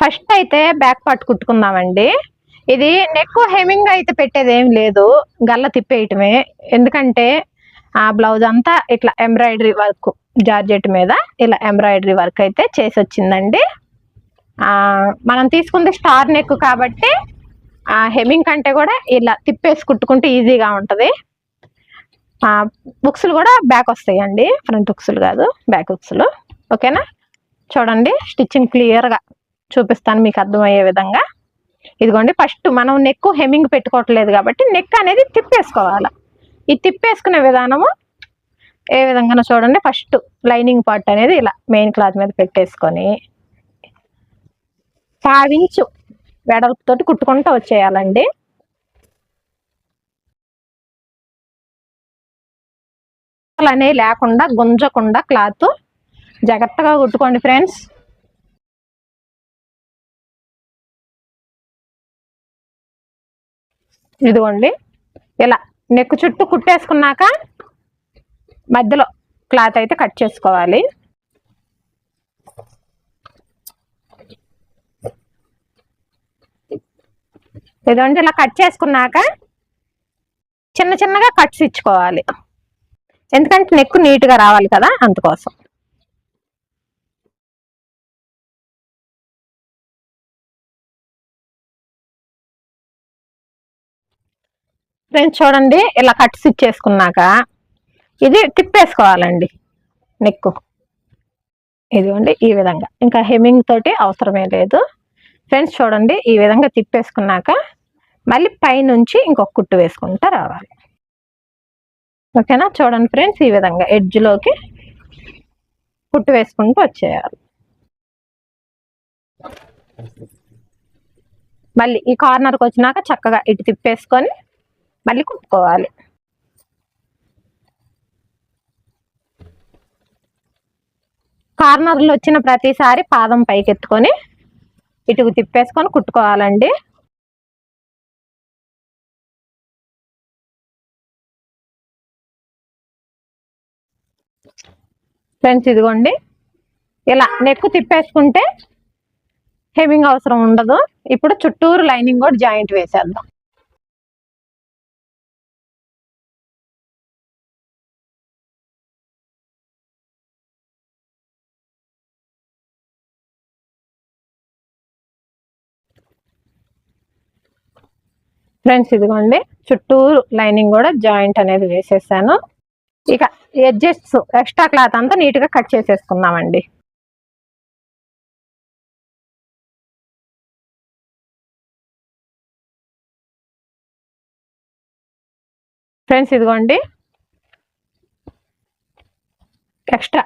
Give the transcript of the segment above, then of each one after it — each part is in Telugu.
ఫస్ట్ అయితే బ్యాక్ పార్ట్ కుట్టుకుందామండి. ఇది నెక్ హెమింగ్ అయితే పెట్టేది ఏం లేదు. గల్ల తిప్పేయటమే. ఎందుకంటే ఆ బ్లౌజ్ అంతా ఇట్లా ఎంబ్రాయిడరీ వర్క్ జార్జెట్ మీద ఇలా ఎంబ్రాయిడరీ వర్క్ అయితే చేసి వచ్చిందండి మనం తీసుకుంది స్టార్ నెక్ కాబట్టి ఆ హెమింగ్ కంటే కూడా ఇలా తిప్పేసి కుట్టుకుంటే ఈజీగా ఉంటుంది. బుక్స్లు కూడా బ్యాక్ వస్తాయండి. ఫ్రంట్ బుక్స్లు కాదు బ్యాక్ బుక్స్లు ఓకేనా? చూడండి స్టిచ్చింగ్ క్లియర్గా. చూపిస్తాను మీకు అర్థమయ్యే విధంగా. ఇదిగోండి ఫస్ట్ మనం నెక్ హెమ్మింగ్ పెట్టుకోవట్లేదు కాబట్టి నెక్ అనేది తిప్పేసుకోవాలి. ఈ తిప్పేసుకునే విధానము ఏ విధంగా చూడండి ఫస్ట్ లైనింగ్ పార్ట్ అనేది ఇలా మెయిన్ క్లాత్ మీద పెట్టేసుకొని పావించు వెడల్పుతోటి కుట్టుకుంటూ వచ్చేయాలండి. అనేవి లేకుండా గుంజకుండా క్లాత్ జాగ్రత్తగా కుట్టుకోండి ఫ్రెండ్స్. ఇదిగోండి. ఇలా నెక్ చుట్టూ కుట్టేసుకున్నాక మధ్యలో క్లాత్ అయితే కట్ చేసుకోవాలి. ఇదండి ఇలా కట్ చేసుకున్నాక చిన్న చిన్నగా కట్స్ ఇచ్చుకోవాలి. ఎందుకంటే నెక్ నీట్గా రావాలి కదా అందుకోసం. ఫ్రెండ్స్ చూడండి ఇలా కట్స్ ఇచ్చేసుకున్నాక ఇది తిప్పేసుకోవాలండి. నెక్కు. ఇదిగోండి ఈ విధంగా. ఇంకా హెమ్మింగ్ తోటి అవసరమే లేదు. ఫ్రెండ్స్ చూడండి ఈ విధంగా తిప్పేసుకున్నాక మళ్ళీ పైనుంచి ఇంకొక కుట్టు వేసుకుంటా రావాలి. ఓకేనా? చూడండి ఫ్రెండ్స్ ఈ విధంగా ఎడ్జ్లోకి కుట్టు వేసుకుంటూ వచ్చేయాలి. మళ్ళీ ఈ కార్నర్కి వచ్చినాక చక్కగా ఇటు తిప్పేసుకొని మళ్ళీ కుట్టుకోవాలి కార్నర్లు వచ్చిన ప్రతిసారి పాదం పైకెత్తుకొని ఇటుకు తిప్పేసుకొని కుట్టుకోవాలండి. ఫ్రెండ్స్ ఇదిగోండి. ఇలా నెక్ తిప్పేసుకుంటే హెవింగ్ అవసరం ఉండదు. ఇప్పుడు చుట్టూరు లైనింగ్ కూడా జాయింట్ వేసేద్దాం. ఫ్రెండ్స్ ఇదిగోండి. చుట్టూరు లైనింగ్ కూడా జాయింట్ అనేది వేసేసాను. ఇక ఎడ్జెస్ ఎక్స్ట్రా క్లాత్ అంతా నీట్గా కట్ చేసేసుకుందామండి. ఫ్రెండ్స్ ఇదిగోండి. ఎక్స్ట్రా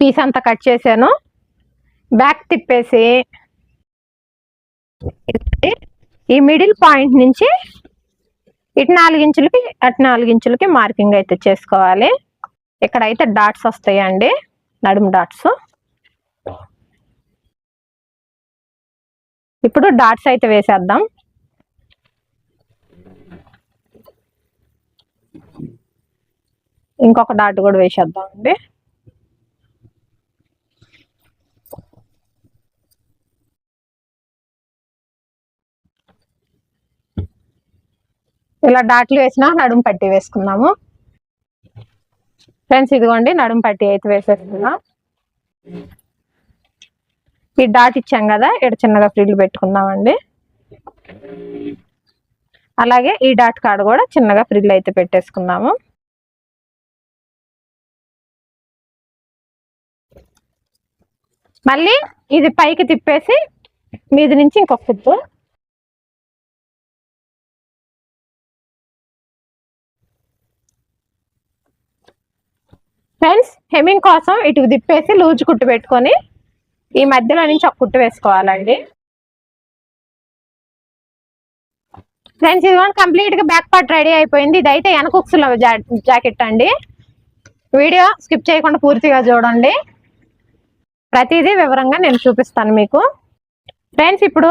పీస్ అంతా కట్ చేశాను. బ్యాక్ తిప్పేసి ఈ మిడిల్ పాయింట్ నుంచి ఇటు నాలుగు ఇంచులకి అటు నాలుగు ఇంచులకి మార్కింగ్ అయితే చేసుకోవాలి. ఇక్కడ అయితే డాట్స్ వస్తాయండి నడుము డాట్స్ ఇప్పుడు డాట్స్ అయితే వేసేద్దాం. ఇంకొక డాట్ కూడా వేసేద్దాం అండి ఇలా డాట్లు వేసినా నడుము పట్టి వేసుకున్నాము ఫ్రెండ్స్ ఇదిగోండి నడుము పట్టి అయితే వేసేసుకున్నాం ఈ డాట్ ఇచ్చాం కదా ఇక్కడ చిన్నగా ఫ్రిడ్లు పెట్టుకుందామండి. అలాగే ఈ డాట్ కాడ కూడా చిన్నగా ఫ్రిడ్లు అయితే పెట్టేసుకున్నాము మళ్ళీ ఇది పైకి తిప్పేసి మీది నుంచి ఇంకొక ఫుడ్ ఫ్రెండ్స్ హెమింగ్ కోసం ఇటు తిప్పేసి లూజ్ కుట్టు పెట్టుకొని ఈ మధ్యలో నుంచి ఒక కుట్టు వేసుకోవాలండి. ఫ్రెండ్స్ ఇదిగోండి కంప్లీట్ కంప్లీట్గా బ్యాక్ పార్ట్ రెడీ అయిపోయింది. ఇదైతే వెనకొక్సుల జాకెట్ అండి. వీడియో స్కిప్ చేయకుండా పూర్తిగా చూడండి. ప్రతిదీ వివరంగా నేను చూపిస్తాను మీకు. ఫ్రెండ్స్ ఇప్పుడు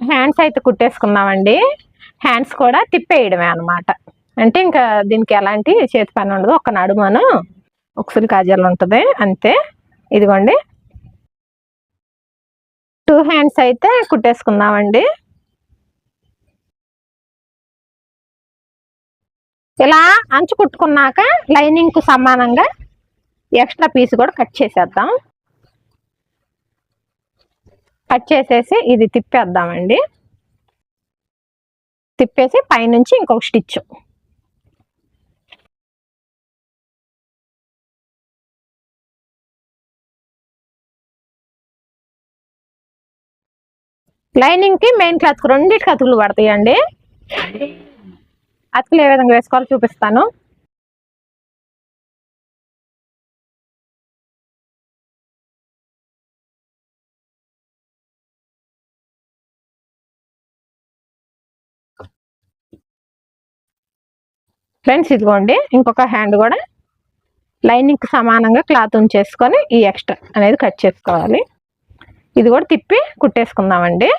హ్యాండ్స్ అయితే కుట్టేసుకున్నామండి హ్యాండ్స్ కూడా తిప్పేయడమే అనమాట అంటే ఇంకా దీనికి ఎలాంటి చేతి పని ఉండదు. ఒక నడుమను ఉక్సులు కాజాలు ఉంటుంది. అంతే. ఇదిగోండి. టూ హ్యాండ్స్ అయితే కుట్టేసుకుందామండి. ఇలా అంచు కుట్టుకున్నాక లైనింగ్కు సమానంగా ఎక్స్ట్రా పీస్ కూడా కట్ చేసేద్దాం. కట్ చేసేసి ఇది తిప్పేద్దామండి. తిప్పేసి పైనుంచి ఇంకొక స్టిచ్ లైనింగ్కి మెయిన్ క్లాత్ రెండింటికి అతుకులు పడతాయండి. అతుకులు ఏ విధంగా వేసుకోవాలో చూపిస్తాను. ఫ్రెండ్స్ ఇదిగోండి ఇంకొక హ్యాండ్ కూడా. లైనింగ్కి సమానంగా క్లాత్ ఉంచేసుకొని ఈ ఎక్స్ట్రా అనేది కట్ చేసుకోవాలి. ఇది కూడా తిప్పి కుట్టేసుకుందామండి.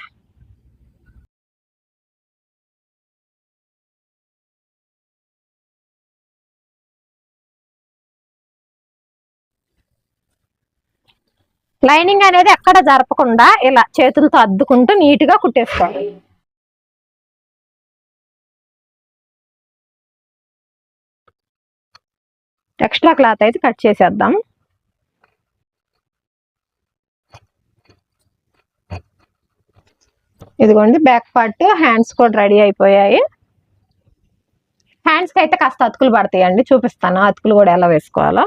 లైనింగ్ అనేది ఎక్కడ జరపకుండా ఇలా చేతులతో అద్దుకుంటూ నీట్గా కుట్టేసుకోండి ఎక్స్ట్రా క్లాత్ అయితే కట్ చేసేద్దాం. ఇదిగోండి బ్యాక్ పార్ట్ హ్యాండ్స్ కూడా రెడీ అయిపోయాయి. హ్యాండ్స్కి అయితే కాస్త అతుకులు పడతాయండి చూపిస్తాను. అతుకులు కూడా ఎలా వేసుకోవాలో.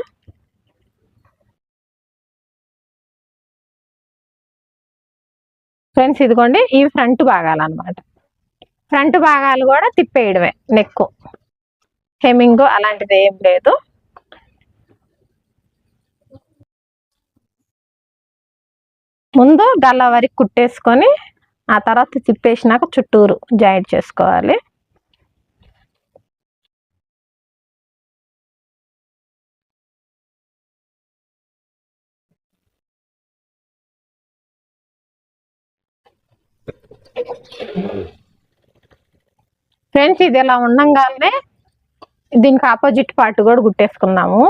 ఫ్రెండ్స్ ఇదిగోండి ఇవి ఫ్రంట్ భాగాలు అనమాట ఫ్రంట్ భాగాలు కూడా తిప్పేయడమే నెక్కు హెమింగ్ అలాంటిది ఏం లేదు. ముందు గల్ల వరకు కుట్టేసుకొని ఆ తర్వాత తిప్పేసినాక చుట్టూరు జాయింట్ చేసుకోవాలి. ఫ్రెండ్స్ ఇది ఇలా ఉండంగానే దీనికి ఆపోజిట్ పార్ట్ కూడా కుట్టేసుకుందాము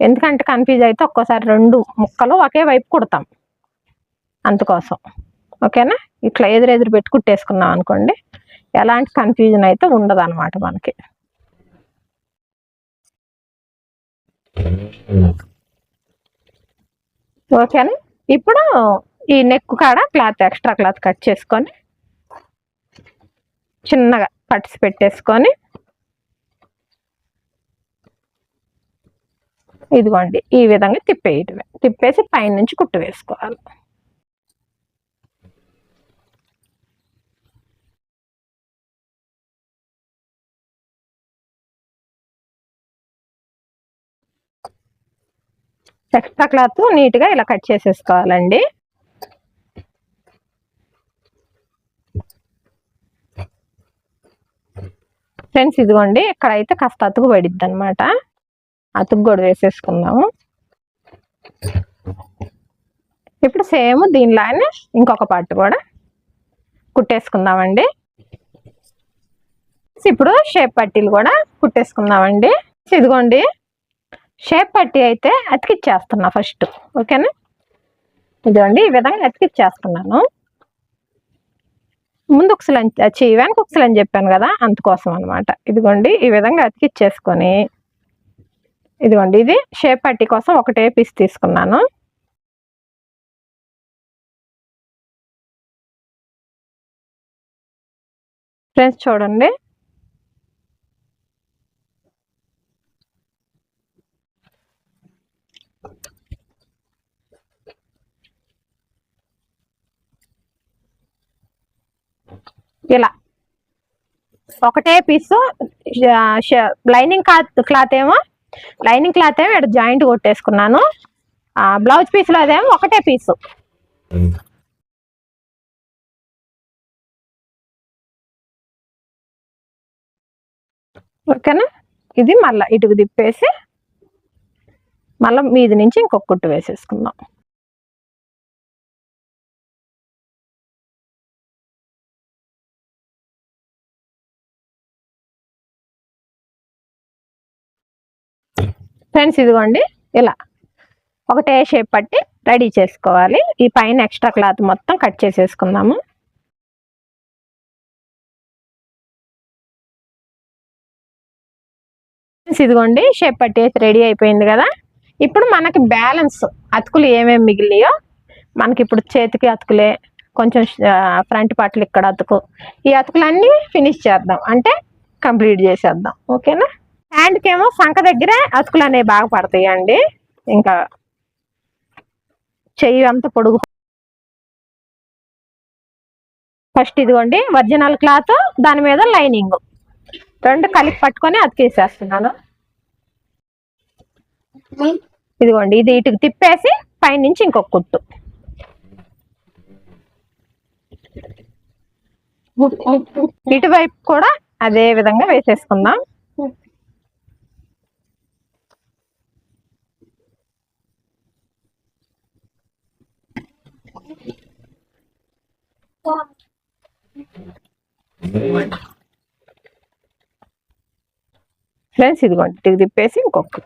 ఎందుకంటే కన్ఫ్యూజ్ అయితే ఒక్కోసారి రెండు ముక్కలు ఒకే వైపు కుడతాం. అందుకోసం. ఓకేనా? ఇట్లా ఎదురెదురు పెట్టి కుట్టేసుకున్నాం అనుకోండి ఎలాంటి కన్ఫ్యూజన్ అయితే ఉండదు అనమాట మనకి ఓకేనా ఇప్పుడు ఈ నెక్ కాడ క్లాత్ ఎక్స్ట్రా క్లాత్ కట్ చేసుకొని చిన్నగా కట్స్ పెట్టేసుకొని ఇదిగోండి ఈ విధంగా తిప్పేయటమే. తిప్పేసి పైనుంచి కుట్టు వేసుకోవాలి. ఎక్స్ట్రా క్లాత్ నీట్గా ఇలా కట్ చేసేసుకోవాలండి. ఫ్రెండ్స్ ఇదిగోండి ఇక్కడైతే కాస్త అతుకు పడిద్ది అనమాట అతుకు కూడా వేసేసుకుందాము. ఇప్పుడు సేమ్ దీనిలానే ఇంకొక పార్ట్ కూడా కుట్టేసుకుందామండి. ఇప్పుడు షేప్ పట్టీలు కూడా కుట్టేసుకుందామండి. ఇదిగోండి షేప్ పట్టీ అయితే అతికిచ్చేస్తున్నా ఫస్ట్ ఓకేనా? ఇదిగోండి ఈ విధంగా అతికిచ్చేస్తున్నాను. ముందు ఒకసారి వచ్చి వెనక ఒకసారి అని చెప్పాను కదా అందుకోసం అనమాట ఇదిగోండి ఈ విధంగా అతికిచ్చేసుకొని ఇదిగోండి ఇది షేప్ పట్టీ కోసం ఒకటే పీస్ తీసుకున్నాను. ఫ్రెండ్స్ చూడండి ఇలా. ఒకటే పీస్ లైనింగ్ క్లాత్ క్లాత్ ఏమో లైనింగ్ క్లాత్ ఏమో ఇక్కడ జాయింట్ కొట్టేసుకున్నాను. బ్లౌజ్ పీస్లో అదేమో ఒకటే పీసు ఓకేనా? ఇది మళ్ళీ ఇటుకు తిప్పేసి మళ్ళీ మీది నుంచి ఇంకొక కుట్టు వేసేసుకుందాం. ఫ్రెండ్స్ ఇదిగోండి. ఇలా ఒకటే షేప్ పట్టి రెడీ చేసుకోవాలి. ఈ పైన ఎక్స్ట్రా క్లాత్ మొత్తం కట్ చేసేసుకుందాము. ఇదిగోండి షేప్ పట్టేసి రెడీ అయిపోయింది కదా. ఇప్పుడు మనకి బ్యాలెన్స్ అతుకులు ఏమేమి మిగిలినాయో మనకి ఇప్పుడు చేతికి అతుకులే కొంచెం ఫ్రంట్ పార్ట్లు ఇక్కడ అతుకు. ఈ అతుకులన్నీ ఫినిష్ చేద్దాం. అంటే కంప్లీట్ చేసేద్దాం. ఓకేనా హ్యాండ్కేమో సంఖ దగ్గర అతుకులు అనేవి బాగా పడతాయి అండి ఇంకా చెయ్యి అంత పొడుగు. ఫస్ట్ ఇదిగోండి ఒరిజినల్ క్లాత్ దాని మీద లైనింగ్. రెండు కలిపి పట్టుకొని అతికేసేస్తున్నాను. ఇదిగోండి ఇది ఇటుకు తిప్పేసి పైనుంచి ఇంకొక కుట్టు. ఇటువైపు కూడా అదే విధంగా వేసేసుకుందాం. ఫ్రెండ్స్ ఇదిగోండి ఇటుకు తిప్పేసి ఇంకొక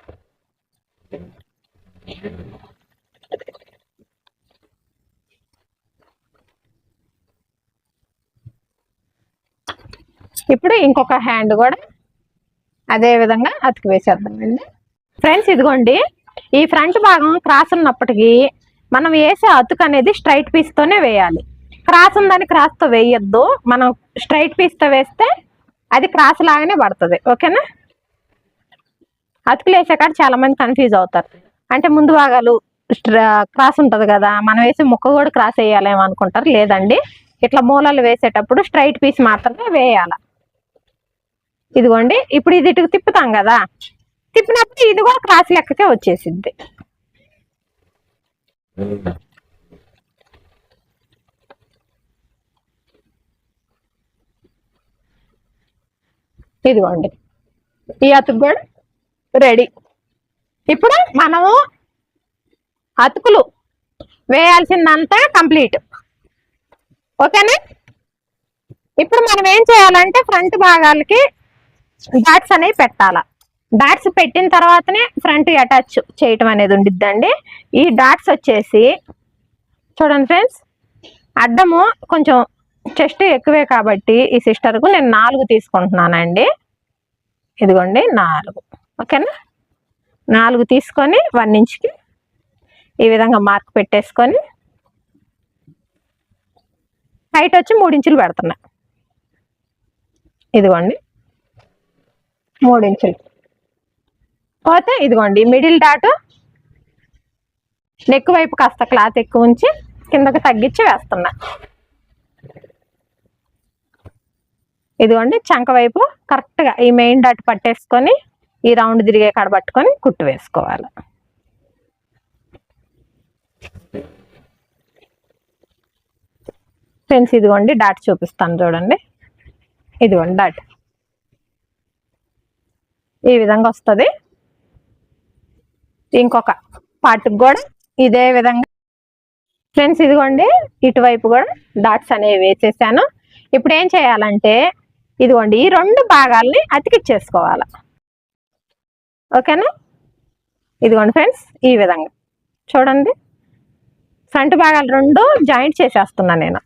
ఇప్పుడు ఇంకొక హ్యాండ్ కూడా అదే విధంగా అతికి వేసేద్దామండి ఫ్రెండ్స్ ఇదిగోండి ఈ ఫ్రంట్ భాగం క్రాస్ ఉన్నప్పటికీ మనం వేసే అతుకు అనేది స్ట్రైట్ పీస్తోనే వేయాలి. క్రాస్ ఉందని క్రాస్తో వేయొద్దు. మనం స్ట్రైట్ పీస్తో వేస్తే అది క్రాస్ లాగానే పడుతుంది. ఓకేనా? అతుకులు వేసే కాడ చాలా మంది కన్ఫ్యూజ్ అవుతారు. అంటే ముందు భాగాలు క్రాస్ ఉంటుంది కదా మనం వేసే ముక్క కూడా క్రాస్ వేయాలేమో అనుకుంటారు. లేదండి. ఇట్లా మూలలు వేసేటప్పుడు స్ట్రైట్ పీస్ మాత్రమే వేయాల. ఇదిగోండి. ఇప్పుడు ఇది ఇటుకు తిప్పుతాం కదా. తిప్పినప్పుడు ఇది కూడా క్రాస్ లెక్కకే వచ్చేసిద్ది. ఇదిగోండి. ఈ అతుకు కూడా రెడీ. ఇప్పుడు మనము అతుకులు వేయాల్సిందంతా కంప్లీట్. ఓకేనా? ఇప్పుడు మనం ఏం చేయాలంటే ఫ్రంట్ భాగాలకి డాట్స్ అనేవి పెట్టాల. డాట్స్ పెట్టిన తర్వాతనే ఫ్రంట్ అటాచ్ చేయటం అనేది ఉండిద్దండి. ఈ డాట్స్ వచ్చేసి చూడండి ఫ్రెండ్స్ అడ్డము కొంచెం చెస్ట్ ఎక్కువే కాబట్టి ఈ సిస్టర్కు నేను నాలుగు తీసుకుంటున్నానండి. ఇదిగోండి నాలుగు. ఓకేనా? నాలుగు తీసుకొని వన్ ఇంచ్కి ఈ విధంగా మార్క్ పెట్టేసుకొని హైట్ వచ్చి మూడు ఇంచులు పెడుతున్నా. ఇదిగోండి మూడు ఇంచులు పోతే ఇదిగోండి మిడిల్ డాట్ నెక్ వైపు కాస్త క్లాత్ ఎక్కువ ఉంచి కిందకు తగ్గించి వేస్తున్నా. ఇదిగోండి చంక వైపు కరెక్ట్గా ఈ మెయిన్ డాట్ పట్టేసుకొని ఈ రౌండ్ తిరిగే కాడ పట్టుకొని కుట్టు వేసుకోవాలి. ఫ్రెండ్స్ ఇదిగోండి డాట్ చూపిస్తాను చూడండి. ఇదిగోండి డాట్ ఈ విధంగా వస్తుంది. ఇంకొక పార్ట్కి కూడా ఇదే విధంగా. ఫ్రెండ్స్ ఇదిగోండి ఇటువైపు కూడా డాట్స్ అనేవి వేసేసాను. ఇప్పుడు ఏం చేయాలంటే ఇదిగోండి ఈ రెండు భాగాల్ని అతికిచ్చేసుకోవాలి. ఓకేనా? ఇదిగోండి ఫ్రెండ్స్ ఈ విధంగా. చూడండి ఫ్రంట్ భాగాలు రెండు జాయింట్ చేసేస్తున్నా నేను.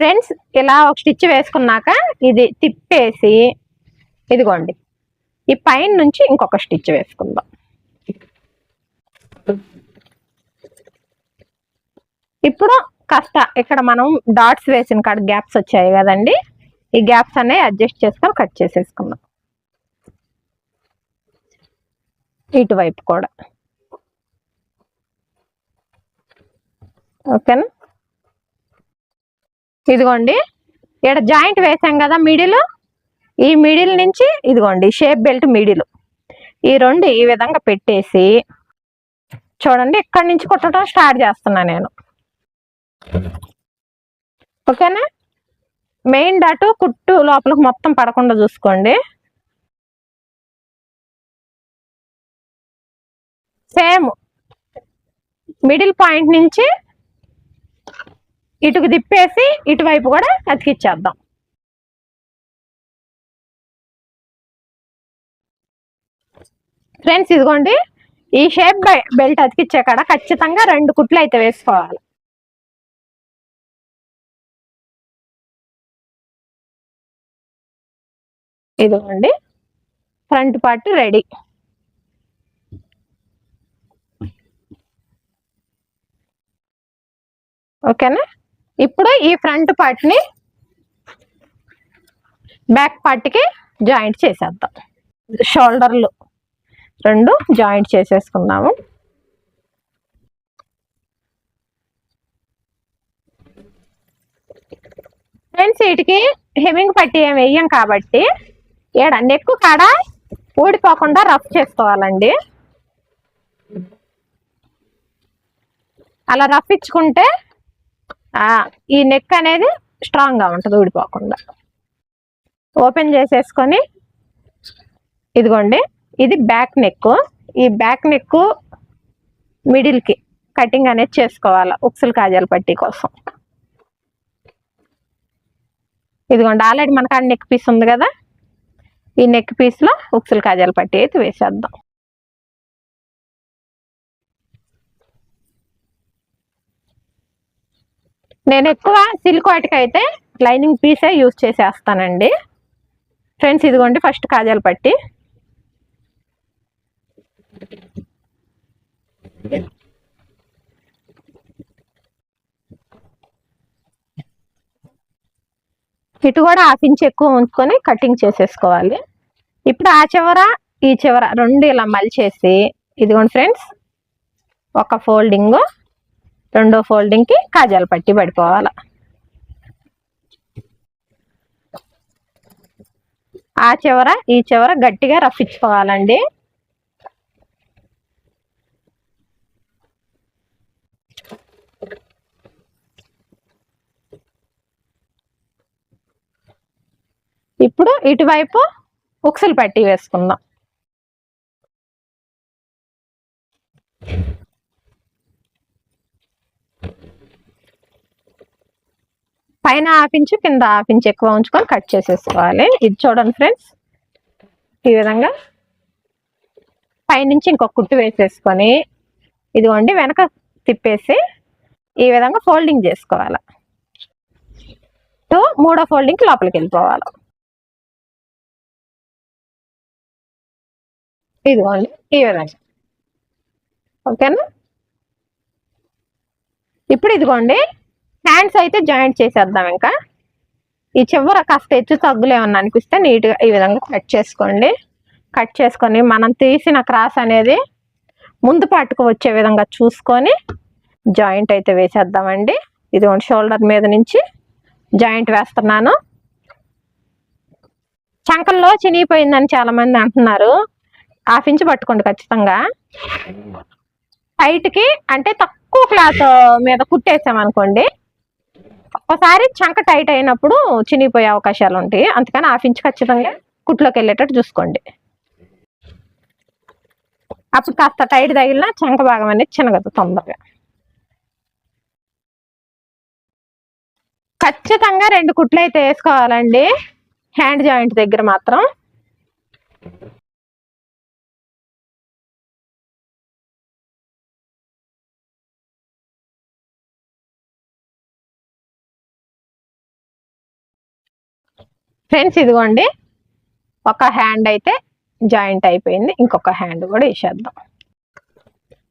ఫ్రెండ్స్ ఇలా ఒక స్టిచ్ వేసుకున్నాక ఇది తిప్పేసి ఇదిగోండి ఈ పైన నుంచి ఇంకొక స్టిచ్ వేసుకుందాం. ఇప్పుడు కాస్త ఇక్కడ మనం డాట్స్ వేసిన కాడ గ్యాప్స్ వచ్చాయి కదండి. ఈ గ్యాప్స్ అనేవి అడ్జస్ట్ చేసుకొని కట్ చేసేసుకుందాం. ఇటువైపు కూడా. ఓకేనా? ఇదిగోండి. ఇక్కడ జాయింట్ వేసాం కదా మిడిల్. ఈ మిడిల్ నుంచి ఇదిగోండి షేప్ బెల్ట్ మిడిల్. ఈ రెండు ఈ విధంగా పెట్టేసి చూడండి ఇక్కడ నుంచి కుట్టడం స్టార్ట్ చేస్తున్నా నేను. ఓకేనా? మెయిన్ డాటు కుట్టు లోపలికి మొత్తం పడకుండా చూసుకోండి. సేమ్ మిడిల్ పాయింట్ నుంచి ఇటుకు తిప్పేసి ఇటువైపు కూడా అతికిచ్చేద్దాం. ఫ్రెండ్స్ ఇదిగోండి ఈ షేప్ బెల్ట్ అతికిచ్చే కాడ ఖచ్చితంగా రెండు కుట్లు అయితే వేసుకోవాలి. ఇదిగోండి. Front part ready. ఓకేనా? ఇప్పుడు ఈ ఫ్రంట్ పార్ట్ని బ్యాక్ పార్ట్కి జాయింట్ చేసేద్దాం. షోల్డర్లు రెండు జాయింట్ చేసేసుకున్నాము ఫ్రెండ్స్ వీటికి హెమింగ్ పట్టి ఏం వేయం కాబట్టి ఏడ నెక్కు కాడ? ఊడిపోకుండా రఫ్ చేసుకోవాలండి. అలా రఫ్ ఇచ్చుకుంటే ఈ నెక్ అనేది స్ట్రాంగ్గా ఉంటుంది ఊడిపోకుండా. ఓపెన్ చేసేసుకొని ఇదిగోండి ఇది బ్యాక్ నెక్ ఈ బ్యాక్ నెక్ మిడిల్కి కటింగ్ అనేది చేసుకోవాలి ఉక్సులు కాజాల పట్టీ కోసం. ఇదిగోండి ఆల్రెడీ మనకు ఆ నెక్ పీస్ ఉంది కదా? ఈ నెక్ పీస్లో ఉక్సులు కాజాల పట్టీ అయితే వేసేద్దాం. నేను ఎక్కువ సిల్క్ వాటికి అయితే లైనింగ్ పీసే యూజ్ చేసేస్తానండి. ఫ్రెండ్స్ ఇదిగోండి ఫస్ట్ కాజాల పట్టి. ఇటు కూడా హాఫ్ ఇంచ్ ఎక్కువ ఉంచుకొని కటింగ్ చేసేసుకోవాలి. ఇప్పుడు ఆ చివర ఈ చివర రెండు ఇలా మలిచేసి ఇదిగోండి ఫ్రెండ్స్ ఒక ఫోల్డింగ్ రెండో ఫోల్డింగ్కి కాజాలు పట్టి పడిపోవాలి. ఆ చివర ఈ చివర గట్టిగా రఫ్ ఇచ్చుకోవాలండి. ఇప్పుడు ఇటువైపు ఉక్సలు పట్టి వేసుకుందాం. పైన ఆపించి కింద ఆపించి ఎక్కువ ఉంచుకొని కట్ చేసేసుకోవాలి. ఇది చూడండి ఫ్రెండ్స్ ఈ విధంగా పైనుంచి ఇంకొక కుట్టు వేసేసుకొని ఇదిగోండి వెనక తిప్పేసి ఈ విధంగా ఫోల్డింగ్ చేసుకోవాలి. టు మూడో ఫోల్డింగ్ లోపలికి వెళ్ళిపోవాలి. ఇదిగోండి ఈ విధంగా ఓకేనా? ఇప్పుడు ఇదిగోండి హ్యాండ్స్ అయితే జాయింట్ చేసేద్దాం ఇంకా. ఈ చివర కాస్త హెచ్చు తగ్గులేమన్నా అనిపిస్తే నీట్గా ఈ విధంగా కట్ చేసుకోండి. కట్ చేసుకొని మనం తీసిన క్రాస్ అనేది ముందు పాటుకు వచ్చే విధంగా చూసుకొని జాయింట్ అయితే వేసేద్దామండి. ఇదిగోండి షోల్డర్ మీద నుంచి జాయింట్ వేస్తున్నాను. చంకల్లో చినిగిపోయిందని చాలామంది అంటున్నారు. హాఫ్ ఇంచ్ పట్టుకోండి ఖచ్చితంగా. టైట్కి అంటే తక్కువ క్లాత్ మీద కుట్టేసాం అనుకోండి ఒకసారి చంక టైట్ అయినప్పుడు చినిగిపోయే అవకాశాలు ఉంటాయి. అందుకని హాఫ్ ఇంచ్ ఖచ్చితంగా కుట్లోకి వెళ్ళేటట్టు చూసుకోండి. అప్పుడు కాస్త టైట్ తగిలిన చంక భాగం అనేది చిన్నగదు తొందరగా. ఖచ్చితంగా రెండు కుట్లు అయితే వేసుకోవాలండి. హ్యాండ్ జాయింట్ దగ్గర మాత్రం. ఫ్రెండ్స్ ఇదిగోండి. ఒక హ్యాండ్ అయితే జాయింట్ అయిపోయింది. ఇంకొక హ్యాండ్ కూడా వేసేద్దాం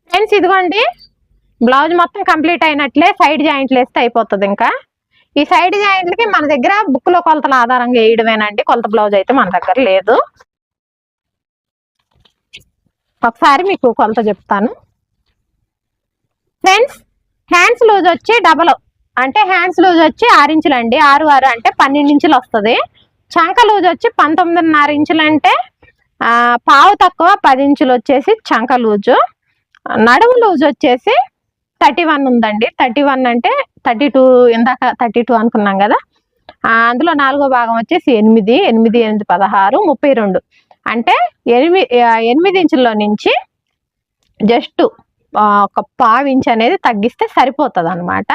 ఫ్రెండ్స్ ఇదిగోండి. బ్లౌజ్ మొత్తం కంప్లీట్ అయినట్లే సైడ్ జాయింట్లు వేస్తే అయిపోతుంది ఇంకా. ఈ సైడ్ జాయింట్లకి మన దగ్గర బుక్లో కొలతల ఆధారంగా వేయడమేనండి. కొలత బ్లౌజ్ అయితే మన దగ్గర లేదు. ఒకసారి మీకు కొలత చెప్తాను. ఫ్రెండ్స్ హ్యాండ్స్ లూజ్ వచ్చి డబల్ అంటే హ్యాండ్స్ లూజ్ వచ్చి ఆరు ఇంచులు అండి ఆరు ఆరు అంటే పన్నెండు ఇంచులు వస్తుంది. చంక లూజ్ వచ్చి పంతొమ్మిదిన్నర ఇంచులు అంటే పావు తక్కువ పది ఇంచులు వచ్చేసి చంక లూజు నడుము లూజ్ వచ్చేసి థర్టీ వన్ ఉందండి. థర్టీ వన్ అంటే థర్టీ టూ ఇందాక థర్టీ టూ అనుకున్నాం కదా. అందులో నాలుగో భాగం వచ్చేసి ఎనిమిది ఎనిమిది ఎనిమిది పదహారు ముప్పై రెండు. అంటే ఎనిమిది ఎనిమిది ఇంచుల్లో నుంచి జస్ట్ ఒక పావు ఇంచ్ అనేది తగ్గిస్తే సరిపోతుంది అనమాట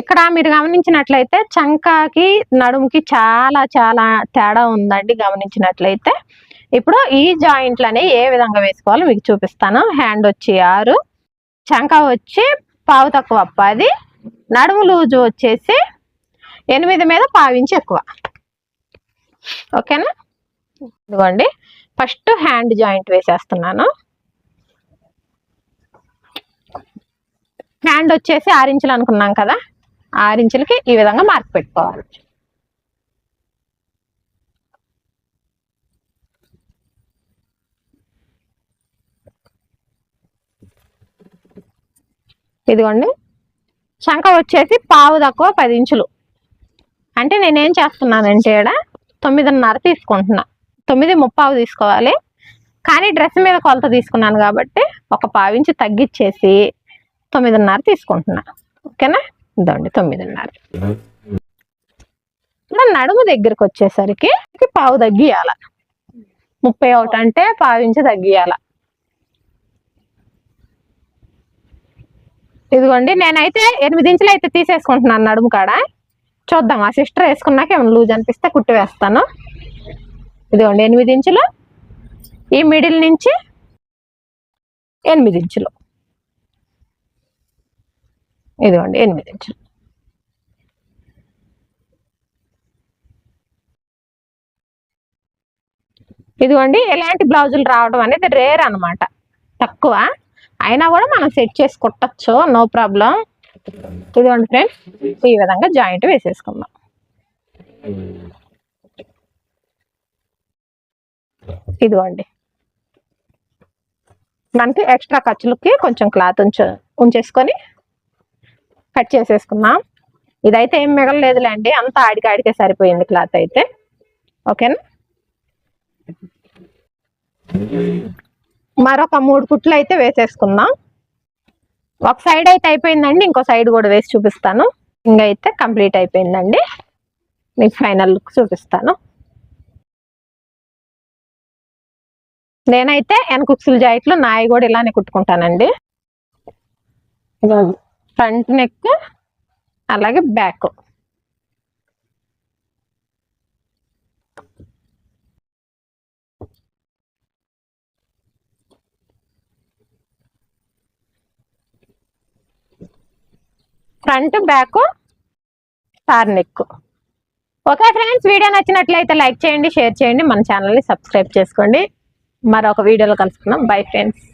ఇక్కడ మీరు గమనించినట్లయితే చంకాకి నడుముకి చాలా చాలా తేడా ఉందండి గమనించినట్లయితే. ఇప్పుడు ఈ జాయింట్లని ఏ విధంగా వేసుకోవాలో మీకు చూపిస్తాను. హ్యాండ్ వచ్చి ఆరు చంక వచ్చి పావు తక్కువ పది నడుము లూజు వచ్చేసి ఎనిమిది మీద పావించి ఎక్కువ. ఓకేనా? ఇదిగోండి. ఫస్ట్ హ్యాండ్ జాయింట్ వేసేస్తున్నాను. హ్యాండ్ వచ్చేసి ఆరించులు అనుకున్నాం కదా. ఆరించులకి ఈ విధంగా మార్క్ పెట్టుకోవాలి. ఇదిగోండి. శంఖ వచ్చేసి పావు తక్కువ పది ఇంచులు. అంటే నేనేం చేస్తున్నానంటే ఇక్కడ తొమ్మిదిన్నర తీసుకుంటున్నా. తొమ్మిది ముప్పావు తీసుకోవాలి. కానీ డ్రెస్ మీద కొలత తీసుకున్నాను కాబట్టి ఒక పావించి తగ్గించేసి తొమ్మిదిన్నర తీసుకుంటున్నా. ఓకేనా? ఇదండి తొమ్మిదిన్నర. ఇప్పుడు నడుము దగ్గరికి వచ్చేసరికి పావు తగ్గియాల. ముప్పై ఒకటి అంటే పావించి తగ్గియాల. ఇదిగోండి నేనైతే ఎనిమిది ఇంచులు అయితే తీసేసుకుంటున్నాను నడుము కాడ. చూద్దాం ఆ సిస్టర్ వేసుకున్నాక ఏమైనా లూజ్ అనిపిస్తే కుట్టి వేస్తాను. ఇదిగోండి ఎనిమిది ఇంచులు. ఈ మిడిల్ నుంచి ఎనిమిది ఇంచులు. ఇదిగోండి ఎనిమిది ఇంచులు. ఇదిగోండి ఎలాంటి బ్లౌజులు రావడం అనేది రేర్ అనమాట తక్కువ. అయినా కూడా మనం సెట్ చేసి కుట్టచ్చు నో ప్రాబ్లం ఇదిగోండి ఫ్రెండ్స్ ఈ విధంగా జాయింట్ వేసేసుకుందాం. ఇదిగోండి. మనకి ఎక్స్ట్రా ఖర్చులకి కొంచెం క్లాత్ ఉంచ ఉంచేసుకొని కట్ చేసేసుకున్నాం ఇదైతే ఏం మిగలలేదులేండి అంతా ఆడికి ఆడికే సరిపోయింది క్లాత్ అయితే. ఓకేనా? మరొక మూడు కుట్లు అయితే వేసేసుకుందాం. ఒక సైడ్ అయితే అయిపోయిందండి ఇంకో సైడ్ కూడా వేసి చూపిస్తాను. ఇంకైతే కంప్లీట్ అయిపోయిందండి. మీకు ఫైనల్ లుక్ చూపిస్తాను. నేనైతే వెనకుక్సులు జాయిట్లు నాయి కూడా ఇలానే కుట్టుకుంటానండి. ఫ్రంట్ నెక్ అలాగే back. Front back star neck. Okay friends video నచ్చినట్లయితే లైక్ చేయండి షేర్ చేయండి మన ఛానల్ని సబ్స్క్రైబ్ చేసుకోండి. మరొక వీడియోలో కలుసుకుందాం. Bye friends.